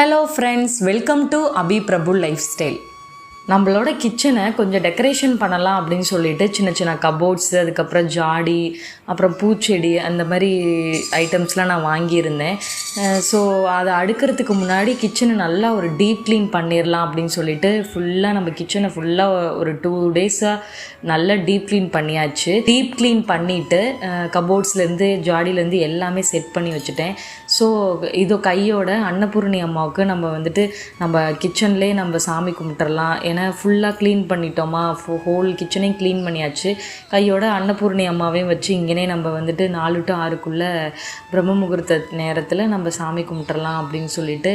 Hello friends, welcome to Abhi Prabhu Lifestyle. நம்மளோட கிச்சனை கொஞ்சம் டெக்கரேஷன் பண்ணலாம் அப்படின்னு சொல்லிட்டு சின்ன சின்ன கபோர்ட்ஸ் அதுக்கப்புறம் ஜாடி அப்புறம் பூச்செடி அந்த மாதிரி ஐட்டம்ஸ்லாம் நான் வாங்கியிருந்தேன் ஸோ அதை அடுக்கிறதுக்கு முன்னாடி கிச்சனை நல்லா ஒரு டீப் க்ளீன் பண்ணிடலாம் அப்படின்னு சொல்லிட்டு ஃபுல்லாக நம்ம கிச்சனை ஃபுல்லாக ஒரு டூ டேஸாக நல்லா டீப் க்ளீன் பண்ணியாச்சு டீப் க்ளீன் பண்ணிவிட்டு கபோர்ட்ஸ்லேருந்து ஜாடியிலேருந்து எல்லாமே செட் பண்ணி வச்சுட்டேன் ஸோ இதோ கையோட அன்னபூர்ணி அம்மாவுக்கு நம்ம வந்துட்டு நம்ம கிச்சன்லேயே நம்ம சாமி கும்பிட்டுறலாம் ஏன்னா ஃபுல்லாக க்ளீன் பண்ணிட்டோமா ஹோல் கிச்சனையும் க்ளீன் பண்ணியாச்சு கையோட அன்னபூர்ணி அம்மாவையும் வச்சு இங்கேனே நம்ம வந்துட்டு நாலு டு ஆறுக்குள்ளே பிரம்ம முகூர்த்த நேரத்தில் நம்ம சாமி கும்பிட்றலாம் அப்படின்னு சொல்லிட்டு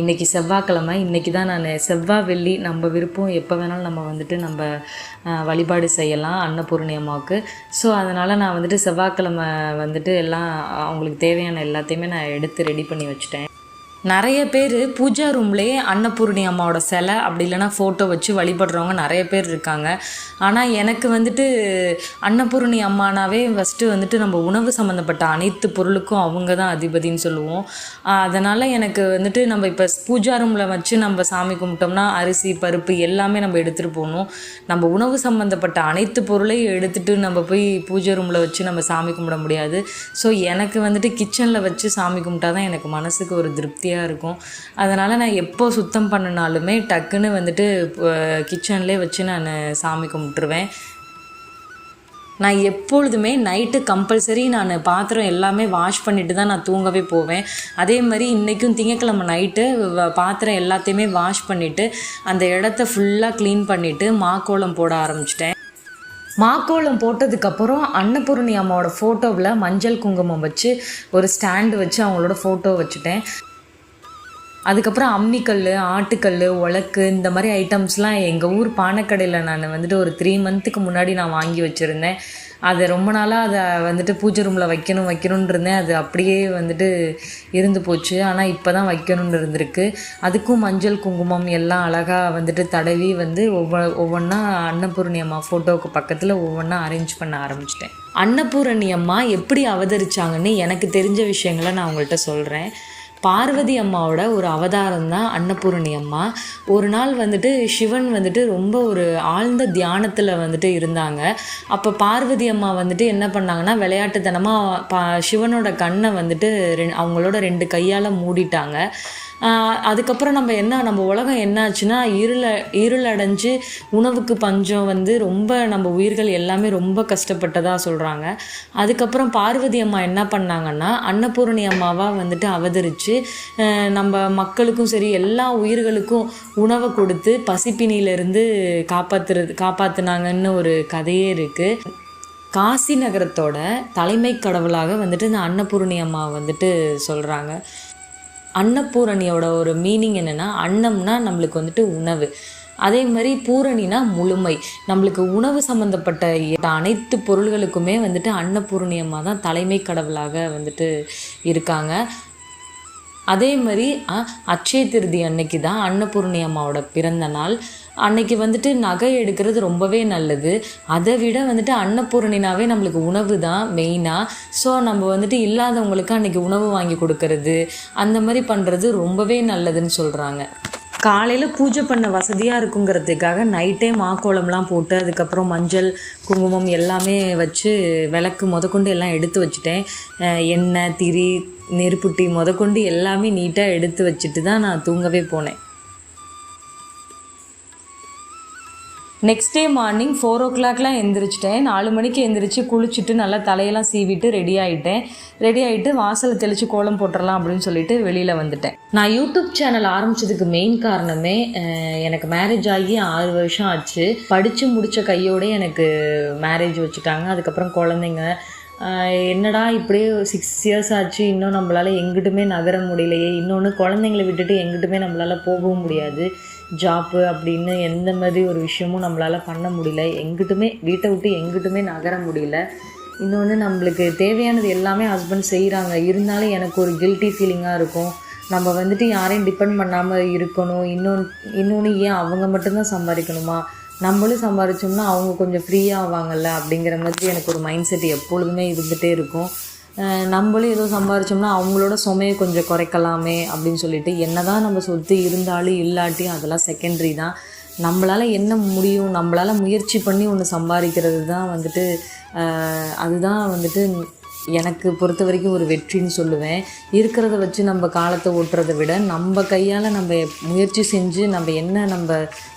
இன்றைக்கி செவ்வாய்க்கிழமை இன்றைக்கி தான் நான் செவ்வாய் வெள்ளி நம்ம விருப்பம் எப்போ வேணாலும் நம்ம வந்துட்டு நம்ம வழிபாடு செய்யலாம் அன்னபூர்ணி அம்மாவுக்கு ஸோ அதனால் நான் வந்துட்டு செவ்வாய்க்கிழமை வந்துட்டு எல்லாம் அவங்களுக்கு தேவையான எல்லாத்தையுமே நான் எடுத்து ரெடி பண்ணி வச்சுட்டேன் நிறைய பேர் பூஜா ரூம்லேயே அன்னபூர்ணி அம்மாவோட சிலை அப்படி இல்லைன்னா ஃபோட்டோ வச்சு வழிபடுறவங்க நிறைய பேர் இருக்காங்க ஆனால் எனக்கு வந்துட்டு அன்னபூர்ணி அம்மானாவே ஃபஸ்ட்டு வந்துட்டு நம்ம உணவு சம்மந்தப்பட்ட அனைத்து பொருளுக்கும் அவங்க தான் அதிபதின்னு சொல்லுவோம் அதனால் எனக்கு வந்துட்டு நம்ம இப்போ பூஜா ரூமில் வச்சு நம்ம சாமி கும்பிட்டோம்னா அரிசி பருப்பு எல்லாமே நம்ம எடுத்துகிட்டு போகணும் நம்ம உணவு சம்மந்தப்பட்ட அனைத்து பொருளையும் எடுத்துகிட்டு நம்ம போய் பூஜை ரூமில் வச்சு நம்ம சாமி கும்பிட முடியாது ஸோ எனக்கு வந்துட்டு கிச்சனில் வச்சு சாமி கும்பிட்டா தான் எனக்கு மனசுக்கு ஒரு திருப்தி ஈஸியாக இருக்கும் அதனால் நான் எப்போ சுத்தம் பண்ணினாலுமே டக்குன்னு வந்துட்டு கிச்சன்லேயே வச்சு நான் சாமி கும்பிட்டுருவேன் நான் எப்பொழுதுமே நைட்டு கம்பல்சரி நான் பாத்திரம் எல்லாமே வாஷ் பண்ணிட்டு தான் நான் தூங்கவே போவேன் அதே மாதிரி இன்றைக்கும் திங்கக்கிழமை நைட்டு பாத்திரம் எல்லாத்தையுமே வாஷ் பண்ணிவிட்டு அந்த இடத்த ஃபுல்லாக க்ளீன் பண்ணிவிட்டு மாக்கோளம் போட ஆரம்பிச்சிட்டேன் மாக்கோளம் போட்டதுக்கப்புறம் அன்னபூர்ணி அம்மாவோட ஃபோட்டோவில் மஞ்சள் குங்குமம் வச்சு ஒரு ஸ்டாண்டு வச்சு அவங்களோட ஃபோட்டோ வச்சுட்டேன் அதுக்கப்புறம் அம்மிக்கல் ஆட்டுக்கல் உலக்கு இந்த மாதிரி ஐட்டம்ஸ்லாம் எங்கள் ஊர் பானைக்கடையில் நான் வந்துட்டு ஒரு த்ரீ மந்த்துக்கு முன்னாடி நான் வாங்கி வச்சுருந்தேன் அதை ரொம்ப நாளாக அதை வந்துட்டு பூஜை ரூமில் வைக்கணும் வைக்கணுன்னு இருந்தேன் அது அப்படியே வந்துட்டு இருந்து போச்சு ஆனால் இப்போ தான் வைக்கணும்னு இருந்திருக்கு அதுக்கும் மஞ்சள் குங்குமம் எல்லாம் அழகாக வந்துட்டு தடவி வந்து ஒவ்வொரு ஒவ்வொன்றா அன்னபூரணி அம்மா ஃபோட்டோவுக்கு பக்கத்தில் ஒவ்வொன்றா அரேஞ்ச் பண்ண ஆரம்பிச்சிட்டேன் அன்னபூரணி அம்மா எப்படி அவதரிச்சாங்கன்னு எனக்கு தெரிஞ்ச விஷயங்களை நான் உங்கள்கிட்ட சொல்கிறேன் பார்வதி அம்மாவோட ஒரு அவதாரம் தான் அன்னபூரணி அம்மா ஒரு நாள் வந்துட்டு சிவன் வந்துட்டு ரொம்ப ஒரு ஆழ்ந்த தியானத்தில் வந்துட்டு இருந்தாங்க அப்போ பார்வதி அம்மா வந்துட்டு என்ன பண்ணாங்கன்னா விளையாட்டுத்தனமாக பா சிவனோட கண்ணை வந்துட்டு ரெ அவங்களோட ரெண்டு கையால் மூடிட்டாங்க அதுக்கப்புறம் நம்ம என்ன நம்ம உலகம் என்னாச்சுன்னா இருள இருளடைஞ்சு உணவுக்கு பஞ்சம் வந்து ரொம்ப நம்ம உயிர்கள் எல்லாமே ரொம்ப கஷ்டப்பட்டதாக சொல்கிறாங்க அதுக்கப்புறம் பார்வதி அம்மா என்ன பண்ணாங்கன்னா அன்னபூரணி அம்மாவாக வந்துட்டு அவதரித்து நம்ம மக்களுக்கும் சரி எல்லா உயிர்களுக்கும் உணவை கொடுத்து பசிப்பினியிலேருந்து காப்பாத்துறது காப்பாற்றுனாங்கன்னு ஒரு கதையே இருக்குது காசி நகரத்தோட தலைமை கடவுளாக வந்துட்டு இந்த அன்னபூர்ணி அம்மா வந்துட்டு சொல்கிறாங்க அன்னப்பூரணியோட ஒரு மீனிங் என்னென்னா அன்னம்னா நம்மளுக்கு வந்துட்டு உணவு அதே மாதிரி பூரணினா முழுமை நம்மளுக்கு உணவு சம்மந்தப்பட்ட அனைத்து பொருள்களுக்குமே வந்துட்டு அன்னபூரணியமாக தான் தலைமை கடவுளாக வந்துட்டு இருக்காங்க அதே மாதிரி அக்ஷய திருதி அன்னைக்கு தான் அன்னபூர்ணி அம்மாவோட பிறந்த நாள் அன்னைக்கு வந்துட்டு நகை எடுக்கிறது ரொம்பவே நல்லது அதை விட வந்துட்டு அன்னப்பூரணினாவே நம்மளுக்கு உணவு தான் மெயினாக ஸோ நம்ம வந்துட்டு இல்லாதவங்களுக்கு அன்னைக்கு உணவு வாங்கி கொடுக்கறது அந்த மாதிரி பண்ணுறது ரொம்பவே நல்லதுன்னு சொல்கிறாங்க காலையில் பூஜை பண்ண வசதியாக இருக்குங்கிறதுக்காக நைட்டே மாக்கோளம்லாம் போட்டு அதுக்கப்புறம் மஞ்சள் குங்குமம் எல்லாமே வச்சு விளக்கு முதக்கொண்டு எல்லாம் எடுத்து வச்சுட்டேன் எண்ணெய் திரி நெருப்புட்டி முதக்கொண்டு எல்லாமே நீட்டாக எடுத்து வச்சுட்டு தான் நான் தூங்கவே போனேன் நெக்ஸ்ட் டே மார்னிங் ஃபோர் ஓ கிளாக்லாம் எந்திரிச்சிட்டேன் நாலு மணிக்கு எந்திரிச்சு குளிச்சுட்டு நல்லா தலையெல்லாம் சீவிட்டு ரெடி ஆகிட்டேன் ரெடி ஆகிட்டு வாசலை தெளித்து கோலம் போட்டுடலாம் அப்படின்னு சொல்லிட்டு வெளியில் வந்துட்டேன் நான் யூடியூப் சேனல் ஆரம்பித்ததுக்கு மெயின் காரணமே எனக்கு மேரேஜ் ஆகி ஆறு வருஷம் ஆச்சு படித்து முடித்த கையோடு எனக்கு மேரேஜ் வச்சுட்டாங்க அதுக்கப்புறம் குழந்தைங்க என்னடா இப்படியே சிக்ஸ் இயர்ஸ் ஆச்சு இன்னும் நம்மளால் எங்கிட்டுமே நகர முடியலையே இன்னொன்று குழந்தைங்களை விட்டுட்டு எங்கிட்டுமே நம்மளால் போகவும் முடியாது ஜாப்பு அப்படின்னு எந்த மாதிரி ஒரு விஷயமும் நம்மளால் பண்ண முடியல எங்கிட்டுமே வீட்டை விட்டு எங்கிட்டுமே நகர முடியல இன்னொன்று நம்மளுக்கு தேவையானது எல்லாமே ஹஸ்பண்ட் செய்கிறாங்க இருந்தாலும் எனக்கு ஒரு கில்ட்டி ஃபீலிங்காக இருக்கும் நம்ம வந்துட்டு யாரையும் டிபெண்ட் பண்ணாமல் இருக்கணும் இன்னொன்று இன்னொன்று ஏன் அவங்க மட்டும்தான் சம்பாதிக்கணுமா நம்மளும் சம்பாரிச்சோம்னா அவங்க கொஞ்சம் ஃப்ரீயாக ஆவாங்கல்ல அப்படிங்கிற மாதிரி எனக்கு ஒரு மைண்ட் செட் எப்பொழுதுமே இருந்துகிட்டே இருக்கும் நம்மளும் ஏதோ சம்பாரிச்சோம்னா அவங்களோட சுமையை கொஞ்சம் குறைக்கலாமே அப்படின்னு சொல்லிட்டு என்ன தான் நம்ம சொத்து இருந்தாலும் இல்லாட்டியும் அதெல்லாம் செகண்டரி தான் நம்மளால் என்ன முடியும் நம்மளால் முயற்சி பண்ணி ஒன்று சம்பாதிக்கிறது தான் வந்துட்டு அதுதான் வந்துட்டு எனக்கு பொறுத்த வரைக்கும் ஒரு வெற்றின்னு சொல்லுவேன் இருக்கிறத வச்சு நம்ம காலத்தை ஓட்டுறதை விட நம்ம கையால் நம்ம முயற்சி செஞ்சு நம்ம என்ன நம்ம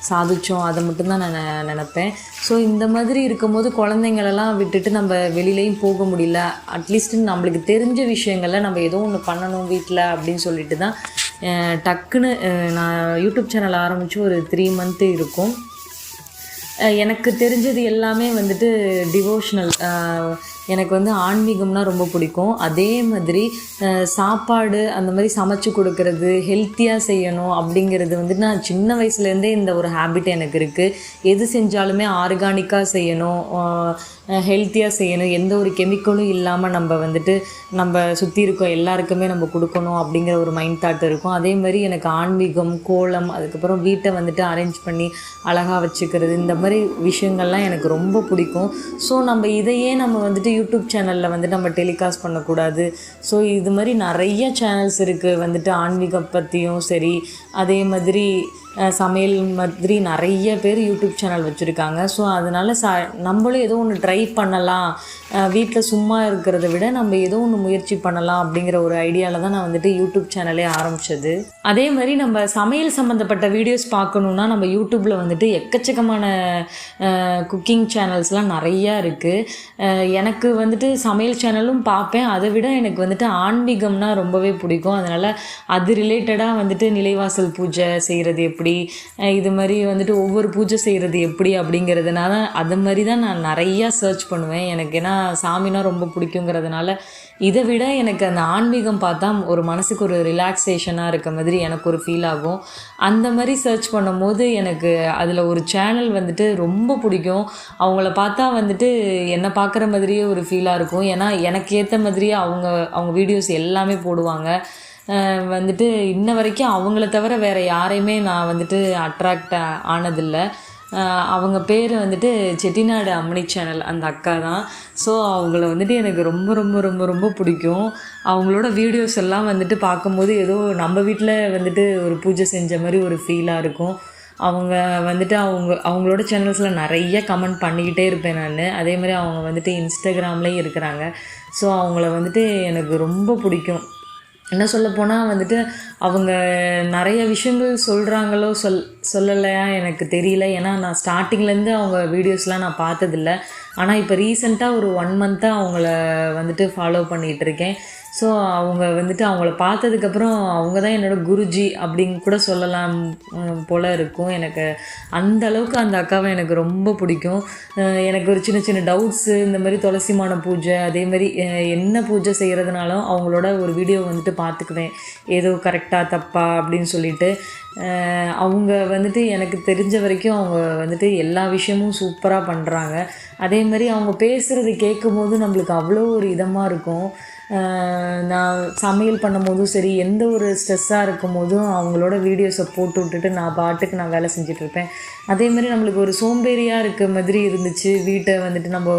சாதித்தோம் அதை மட்டும்தான் நான் நினப்பேன் ஸோ இந்த மாதிரி இருக்கும்போது குழந்தைங்களெல்லாம் விட்டுட்டு நம்ம வெளியிலையும் போக முடியல அட்லீஸ்ட் நம்மளுக்கு தெரிஞ்ச விஷயங்களில் நம்ம ஏதோ ஒன்று பண்ணணும் வீட்டில் அப்படின்னு சொல்லிட்டு தான் டக்குன்னு நான் யூடியூப் சேனல் ஆரம்பித்து ஒரு த்ரீ மந்த்து இருக்கும் எனக்கு தெரிஞ்சது எல்லாமே வந்துட்டு டிவோஷனல் எனக்கு வந்து ஆன்மீகம்னா ரொம்ப பிடிக்கும் அதே மாதிரி சாப்பாடு அந்த மாதிரி சமைச்சு கொடுக்கறது ஹெல்த்தியாக செய்யணும் அப்படிங்கிறது வந்துட்டு நான் சின்ன வயசுலேருந்தே இந்த ஒரு ஹேபிட் எனக்கு இருக்குது எது செஞ்சாலுமே ஆர்கானிக்காக செய்யணும் ஹெல்த்தியாக செய்யணும் எந்த ஒரு கெமிக்கலும் இல்லாமல் நம்ம வந்துட்டு நம்ம சுற்றி இருக்கோம் எல்லாருக்குமே நம்ம கொடுக்கணும் அப்படிங்கிற ஒரு மைண்ட் தாட் இருக்கும் அதே மாதிரி எனக்கு ஆன்மீகம் கோலம் அதுக்கப்புறம் வீட்டை வந்துட்டு அரேஞ்ச் பண்ணி அழகாக வச்சுக்கிறது இந்த மாதிரி விஷயங்கள்லாம் எனக்கு ரொம்ப பிடிக்கும் ஸோ நம்ம இதையே நம்ம வந்துட்டு யூடியூப் சேனலில் வந்துட்டு நம்ம டெலிகாஸ்ட் பண்ணக்கூடாது ஸோ இது மாதிரி நிறைய சேனல்ஸ் இருக்குது வந்துட்டு ஆன்மீகம் பற்றியும் சரி அதே மாதிரி சமையல் மாதிரி நிறைய பேர் யூடியூப் சேனல் வச்சுருக்காங்க ஸோ அதனால் ச நம்மளும் ஏதோ ஒன்று ட்ரை பண்ணலாம் வீட்டில் சும்மா இருக்கிறத விட நம்ம ஏதோ ஒன்று முயற்சி பண்ணலாம் அப்படிங்கிற ஒரு ஐடியாவில் தான் நான் வந்துட்டு யூடியூப் சேனலே ஆரம்பித்தது அதே மாதிரி நம்ம சமையல் சம்மந்தப்பட்ட வீடியோஸ் பார்க்கணுன்னா நம்ம யூடியூப்பில் வந்துட்டு எக்கச்சக்கமான குக்கிங் சேனல்ஸ்லாம் நிறையா இருக்குது எனக்கு வந்துட்டு சமையல் சேனலும் பார்ப்பேன் அதை விட எனக்கு வந்துட்டு ஆன்மீகம்னா ரொம்பவே பிடிக்கும் அதனால் அது ரிலேட்டடாக வந்துட்டு நிலைவாசல் பூஜை செய்கிறது எப்படி எப்படி இது மாதிரி வந்துட்டு ஒவ்வொரு பூஜை செய்கிறது எப்படி அப்படிங்கிறதுனால அது மாதிரி தான் நான் நிறையா சர்ச் பண்ணுவேன் எனக்கு ஏன்னா சாமினா ரொம்ப பிடிக்குங்கிறதுனால இதை விட எனக்கு அந்த ஆன்மீகம் பார்த்தா ஒரு மனசுக்கு ஒரு ரிலாக்ஸேஷனாக இருக்க மாதிரி எனக்கு ஒரு ஃபீல் ஆகும் அந்த மாதிரி சர்ச் பண்ணும்போது எனக்கு அதில் ஒரு சேனல் வந்துட்டு ரொம்ப பிடிக்கும் அவங்கள பார்த்தா வந்துட்டு என்னை பார்க்குற மாதிரியே ஒரு ஃபீலாக இருக்கும் ஏன்னா எனக்கு ஏற்ற மாதிரியே அவங்க அவங்க வீடியோஸ் எல்லாமே போடுவாங்க வந்துட்டு இன்ன வரைக்கும் அவங்கள தவிர வேறு யாரையுமே நான் வந்துட்டு அட்ராக்ட் ஆனதில்லை அவங்க பேர் வந்துட்டு செட்டிநாடு அம்மணி சேனல் அந்த அக்கா தான் ஸோ அவங்கள வந்துட்டு எனக்கு ரொம்ப ரொம்ப ரொம்ப ரொம்ப பிடிக்கும் அவங்களோட வீடியோஸ் எல்லாம் வந்துட்டு பார்க்கும்போது ஏதோ நம்ம வீட்டில் வந்துட்டு ஒரு பூஜை செஞ்ச மாதிரி ஒரு ஃபீலாக இருக்கும் அவங்க வந்துட்டு அவங்க அவங்களோட சேனல்ஸில் நிறைய கமெண்ட் பண்ணிக்கிட்டே இருப்பேன் நான் அதே மாதிரி அவங்க வந்துட்டு இன்ஸ்டாகிராம்லேயும் இருக்கிறாங்க ஸோ அவங்கள வந்துட்டு எனக்கு ரொம்ப பிடிக்கும் என்ன சொல்ல போனால் வந்துட்டு அவங்க நிறைய விஷயங்கள் சொல்கிறாங்களோ சொல் சொல்லலையா எனக்கு தெரியல ஏன்னா நான் ஸ்டார்டிங்லேருந்து அவங்க வீடியோஸ்லாம் நான் பார்த்ததில்ல ஆனால் இப்போ ரீசெண்டாக ஒரு ஒன் மந்த்தாக அவங்கள வந்துட்டு ஃபாலோ பண்ணிகிட்ருக்கேன் ஸோ அவங்க வந்துட்டு அவங்கள பார்த்ததுக்கப்புறம் அவங்க தான் என்னோடய குருஜி அப்படின்னு கூட சொல்லலாம் போல் இருக்கும் எனக்கு அந்த அளவுக்கு அந்த அக்காவை எனக்கு ரொம்ப பிடிக்கும் எனக்கு ஒரு சின்ன சின்ன டவுட்ஸு இந்த மாதிரி துளசிமான பூஜை அதே மாதிரி என்ன பூஜை செய்கிறதுனாலும் அவங்களோட ஒரு வீடியோ வந்துட்டு பார்த்துக்குவேன் ஏதோ கரெக்டாக தப்பா அப்படின்னு சொல்லிட்டு அவங்க வந்துட்டு எனக்கு தெரிஞ்ச வரைக்கும் அவங்க வந்துட்டு எல்லா விஷயமும் சூப்பராக பண்ணுறாங்க அதே மாதிரி அவங்க பேசுகிறது கேட்கும் போது நம்மளுக்கு அவ்வளோ ஒரு இதமாக இருக்கும் நான் சமையல் பண்ணும்போதும் சரி எந்த ஒரு ஸ்ட்ரெஸ்ஸாக இருக்கும் போதும் அவங்களோட வீடியோஸை போட்டு விட்டுட்டு நான் பாட்டுக்கு நான் வேலை செஞ்சிட்ருப்பேன் அதேமாதிரி நம்மளுக்கு ஒரு சோம்பேறியாக இருக்க மாதிரி இருந்துச்சு வீட்டை வந்துட்டு நம்ம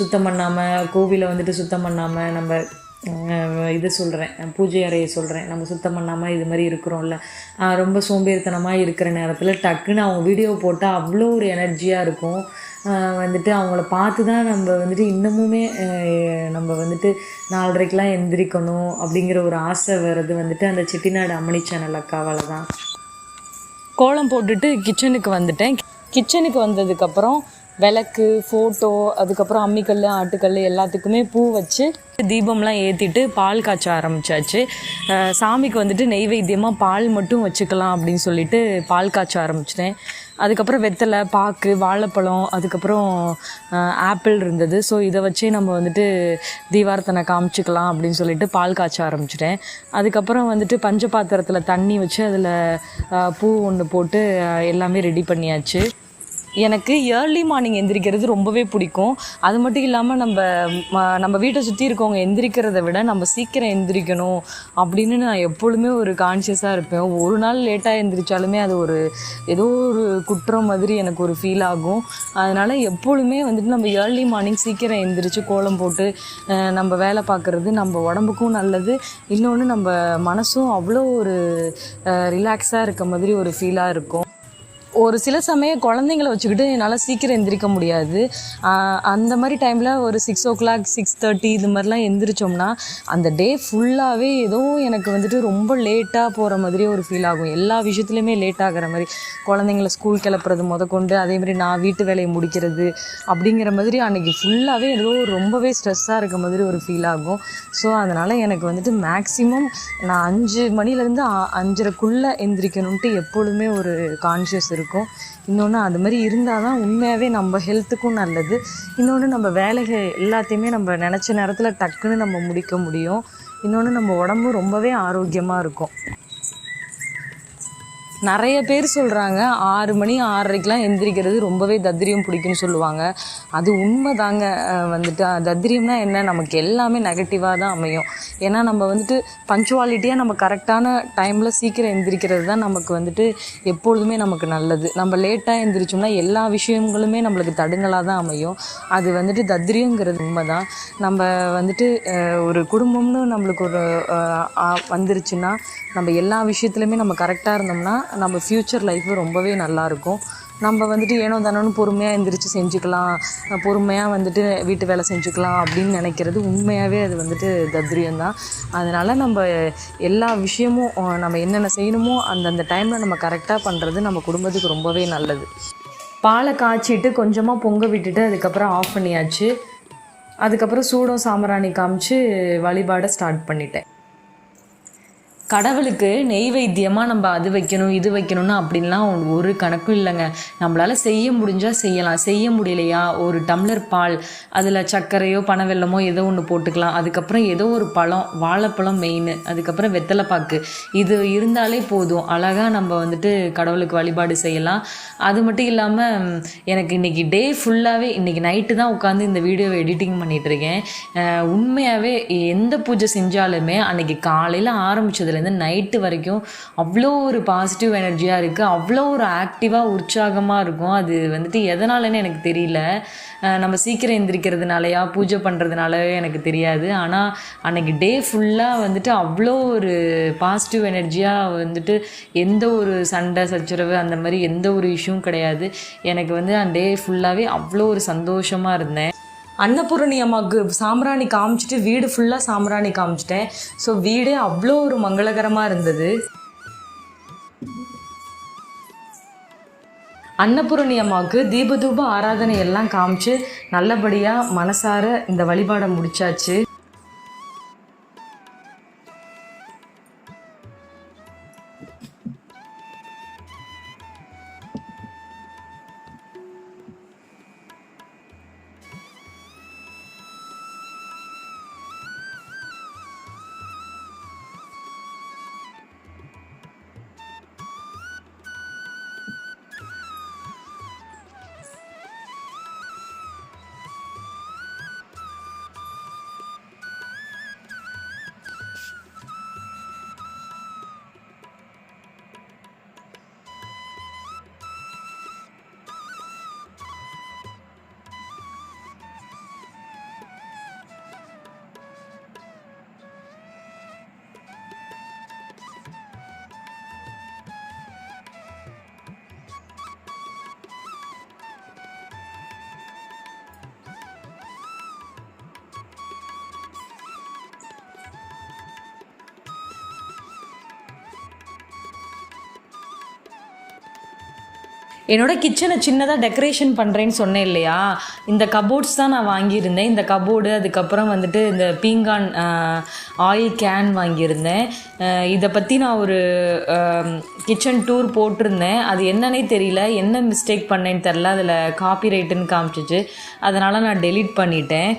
சுத்தம் பண்ணாமல் கோவிலை வந்துட்டு சுத்தம் பண்ணாமல் நம்ம இது சொல்கிறேன் பூஜை அறையை சொல்கிறேன் நம்ம சுத்தம் பண்ணாமல் இது மாதிரி இருக்கிறோம்ல ரொம்ப சோம்பேறித்தனமாக இருக்கிற நேரத்தில் டக்குன்னு அவங்க வீடியோ போட்டால் அவ்வளோ ஒரு எனர்ஜியாக இருக்கும் வந்துட்டு அவங்கள பார்த்து தான் நம்ம வந்துட்டு இன்னமுமே நம்ம வந்துட்டு நாலரைக்கெலாம் எந்திரிக்கணும் அப்படிங்கிற ஒரு ஆசை வர்றது வந்துட்டு அந்த செட்டிநாடு அம்மணி சேனல் அக்காவால் தான் கோலம் போட்டுட்டு கிச்சனுக்கு வந்துட்டேன் கிச்சனுக்கு வந்ததுக்கப்புறம் விளக்கு ஃபோட்டோ அதுக்கப்புறம் அம்மிக்கல் ஆட்டுக்கல் எல்லாத்துக்குமே பூ வச்சு தீபம்லாம் ஏற்றிட்டு பால் காய்ச்ச ஆரம்பித்தாச்சு சாமிக்கு வந்துட்டு நெய்வேத்தியமாக பால் மட்டும் வச்சுக்கலாம் அப்படின்னு சொல்லிட்டு பால் காய்ச்ச ஆரம்பிச்சிட்டேன் அதுக்கப்புறம் வெத்தலை பாக்கு வாழைப்பழம் அதுக்கப்புறம் ஆப்பிள் இருந்தது ஸோ இதை வச்சே நம்ம வந்துட்டு தீவாரத்தனை காமிச்சிக்கலாம் அப்படின்னு சொல்லிட்டு பால் காய்ச்ச ஆரம்பிச்சிட்டேன் அதுக்கப்புறம் வந்துட்டு பஞ்ச பாத்திரத்தில் தண்ணி வச்சு அதில் பூ ஒன்று போட்டு எல்லாமே ரெடி பண்ணியாச்சு எனக்கு ஏர்லி மார்னிங் எந்திரிக்கிறது ரொம்பவே பிடிக்கும் அது மட்டும் இல்லாமல் நம்ம நம்ம வீட்டை சுற்றி இருக்கவங்க எந்திரிக்கிறத விட நம்ம சீக்கிரம் எந்திரிக்கணும் அப்படின்னு நான் எப்பொழுதுமே ஒரு கான்ஷியஸாக இருப்பேன் ஒரு நாள் லேட்டாக எந்திரிச்சாலுமே அது ஒரு ஏதோ ஒரு குற்றம் மாதிரி எனக்கு ஒரு ஃபீல் ஆகும் அதனால் எப்பொழுதுமே வந்துட்டு நம்ம ஏர்லி மார்னிங் சீக்கிரம் எந்திரிச்சு கோலம் போட்டு நம்ம வேலை பார்க்குறது நம்ம உடம்புக்கும் நல்லது இன்னொன்று நம்ம மனசும் அவ்வளோ ஒரு ரிலாக்ஸாக இருக்க மாதிரி ஒரு ஃபீலாக இருக்கும் ஒரு சில சமயம் குழந்தைங்கள வச்சுக்கிட்டு என்னால் சீக்கிரம் எந்திரிக்க முடியாது அந்த மாதிரி டைமில் ஒரு six o'clock six thirty இது மாதிரிலாம் எந்திரிச்சோம்னா அந்த டே ஃபுல்லாகவே ஏதோ எனக்கு வந்துட்டு ரொம்ப லேட்டாக போகிற மாதிரியே ஒரு ஃபீல் ஆகும் எல்லா விஷயத்துலையுமே லேட் ஆகிற மாதிரி குழந்தைங்கள ஸ்கூல் கிளப்புறது அதே அதேமாதிரி நான் வீட்டு வேலையை முடிக்கிறது அப்படிங்கிற மாதிரி அன்றைக்கி ஃபுல்லாகவே ஏதோ ரொம்பவே ஸ்ட்ரெஸ்ஸாக இருக்க மாதிரி ஒரு ஃபீல் ஆகும் ஸோ அதனால் எனக்கு வந்துட்டு மேக்ஸிமம் நான் அஞ்சு மணிலேருந்து அஞ்சரைக்குள்ளே எந்திரிக்கணுன்ட்டு எப்பொழுதுமே ஒரு கான்ஷியஸ் இருக்கும் இருக்கும் இன்னொன்று அது மாதிரி இருந்தால் தான் உண்மையாகவே நம்ம ஹெல்த்துக்கும் நல்லது இன்னொன்று நம்ம வேலைகள் எல்லாத்தையுமே நம்ம நினச்ச நேரத்தில் டக்குன்னு நம்ம முடிக்க முடியும் இன்னொன்று நம்ம உடம்பு ரொம்பவே ஆரோக்கியமாக இருக்கும் நிறைய பேர் சொல்கிறாங்க ஆறு மணி ஆறரைக்கெலாம் எந்திரிக்கிறது ரொம்பவே தத்திரியம் பிடிக்கும்னு சொல்லுவாங்க அது உண்மை தாங்க வந்துட்டு தத்திரியம்னா என்ன நமக்கு எல்லாமே நெகட்டிவாக தான் அமையும் ஏன்னா நம்ம வந்துட்டு பஞ்சுவாலிட்டியாக நம்ம கரெக்டான டைமில் சீக்கிரம் எந்திரிக்கிறது தான் நமக்கு வந்துட்டு எப்பொழுதுமே நமக்கு நல்லது நம்ம லேட்டாக எந்திரிச்சோம்னா எல்லா விஷயங்களுமே நம்மளுக்கு தடுங்கலாக தான் அமையும் அது வந்துட்டு தத்திரியங்கிறது உண்மை தான் நம்ம வந்துட்டு ஒரு குடும்பம்னு நம்மளுக்கு ஒரு வந்துருச்சுன்னா நம்ம எல்லா விஷயத்துலையுமே நம்ம கரெக்டாக இருந்தோம்னா நம்ம ஃப்யூச்சர் லைஃப்பும் ரொம்பவே நல்லாயிருக்கும் நம்ம வந்துட்டு ஏனோ தானோன்னு பொறுமையாக எந்திரிச்சு செஞ்சுக்கலாம் பொறுமையாக வந்துட்டு வீட்டு வேலை செஞ்சுக்கலாம் அப்படின்னு நினைக்கிறது உண்மையாகவே அது வந்துட்டு தத்ரியம் தான் அதனால் நம்ம எல்லா விஷயமும் நம்ம என்னென்ன செய்யணுமோ அந்தந்த டைமில் நம்ம கரெக்டாக பண்ணுறது நம்ம குடும்பத்துக்கு ரொம்பவே நல்லது பாலை காய்ச்சிட்டு கொஞ்சமாக பொங்க விட்டுட்டு அதுக்கப்புறம் ஆஃப் பண்ணியாச்சு அதுக்கப்புறம் சூடம் சாம்பிராணி காமிச்சு வழிபாடை ஸ்டார்ட் பண்ணிட்டேன் கடவுளுக்கு வைத்தியமாக நம்ம அது வைக்கணும் இது வைக்கணும்னு அப்படின்லாம் ஒரு கணக்கும் இல்லைங்க நம்மளால் செய்ய முடிஞ்சால் செய்யலாம் செய்ய முடியலையா ஒரு டம்ளர் பால் அதில் சர்க்கரையோ பனவெல்லமோ ஏதோ ஒன்று போட்டுக்கலாம் அதுக்கப்புறம் ஏதோ ஒரு பழம் வாழைப்பழம் மெயின் அதுக்கப்புறம் வெத்தலைப்பாக்கு இது இருந்தாலே போதும் அழகாக நம்ம வந்துட்டு கடவுளுக்கு வழிபாடு செய்யலாம் அது மட்டும் இல்லாமல் எனக்கு இன்றைக்கி டே ஃபுல்லாகவே இன்றைக்கி நைட்டு தான் உட்காந்து இந்த வீடியோவை எடிட்டிங் பண்ணிகிட்ருக்கேன் உண்மையாகவே எந்த பூஜை செஞ்சாலுமே அன்றைக்கி காலையில் ஆரம்பித்ததில் காலையிலேருந்து நைட்டு வரைக்கும் அவ்வளோ ஒரு பாசிட்டிவ் எனர்ஜியாக இருக்குது அவ்வளோ ஒரு ஆக்டிவாக உற்சாகமாக இருக்கும் அது வந்துட்டு எதனாலன்னு எனக்கு தெரியல நம்ம சீக்கிரம் எந்திரிக்கிறதுனாலையா பூஜை பண்ணுறதுனாலயோ எனக்கு தெரியாது ஆனால் அன்றைக்கி டே ஃபுல்லாக வந்துட்டு அவ்வளோ ஒரு பாசிட்டிவ் எனர்ஜியாக வந்துட்டு எந்த ஒரு சண்டை சச்சரவு அந்த மாதிரி எந்த ஒரு இஷ்யூவும் கிடையாது எனக்கு வந்து அந்த டே ஃபுல்லாகவே அவ்வளோ ஒரு சந்தோஷமாக இருந்தேன் அன்னபூரணி அம்மாவுக்கு சாம்பிராணி காமிச்சிட்டு வீடு ஃபுல்லாக சாம்பிராணி காமிச்சிட்டேன் ஸோ வீடே அவ்வளோ ஒரு மங்களகரமாக இருந்தது அன்னபூரணி அம்மாவுக்கு தீபதூப ஆராதனை எல்லாம் காமிச்சு நல்லபடியாக மனசார இந்த வழிபாடை முடிச்சாச்சு என்னோடய கிச்சனை சின்னதாக டெக்கரேஷன் பண்ணுறேன்னு சொன்னேன் இல்லையா இந்த கபோர்ட்ஸ் தான் நான் வாங்கியிருந்தேன் இந்த கபோர்டு அதுக்கப்புறம் வந்துட்டு இந்த பீங்கான் ஆயில் கேன் வாங்கியிருந்தேன் இதை பற்றி நான் ஒரு கிச்சன் டூர் போட்டிருந்தேன் அது என்னன்னே தெரியல என்ன மிஸ்டேக் பண்ணேன்னு தெரில அதில் காப்பி ரைட்டுன்னு காமிச்சிச்சு அதனால் நான் டெலீட் பண்ணிட்டேன்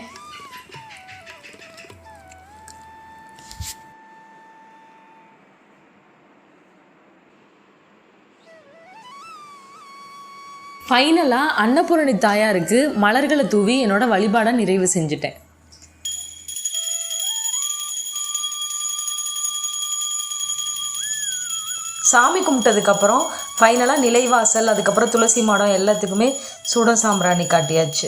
ஃபைனலாக அன்னபூரணி தாயாருக்கு மலர்களை தூவி என்னோடய வழிபாடாக நிறைவு செஞ்சுட்டேன் சாமி கும்பிட்டதுக்கப்புறம் ஃபைனலாக நிலைவாசல் அதுக்கப்புறம் துளசி மாடம் எல்லாத்துக்குமே சுட சாம்பிராணி காட்டியாச்சு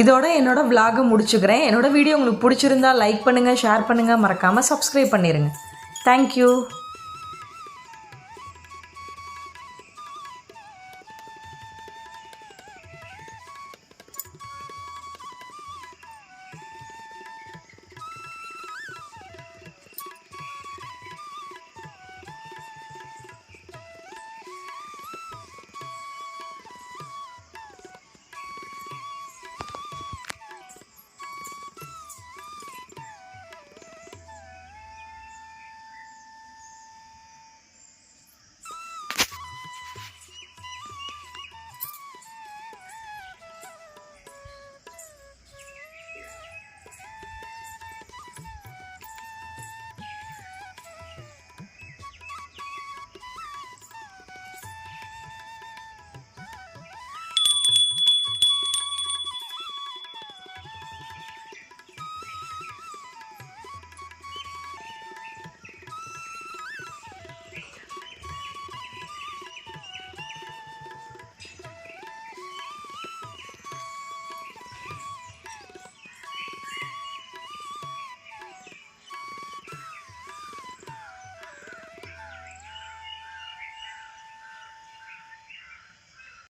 இதோட என்னோட விலாகை முடிச்சுக்கிறேன் என்னோட வீடியோ உங்களுக்கு பிடிச்சிருந்தா லைக் பண்ணுங்கள் ஷேர் பண்ணுங்கள் மறக்காமல் சப்ஸ்கிரைப் பண்ணிடுங்க தேங்க்யூ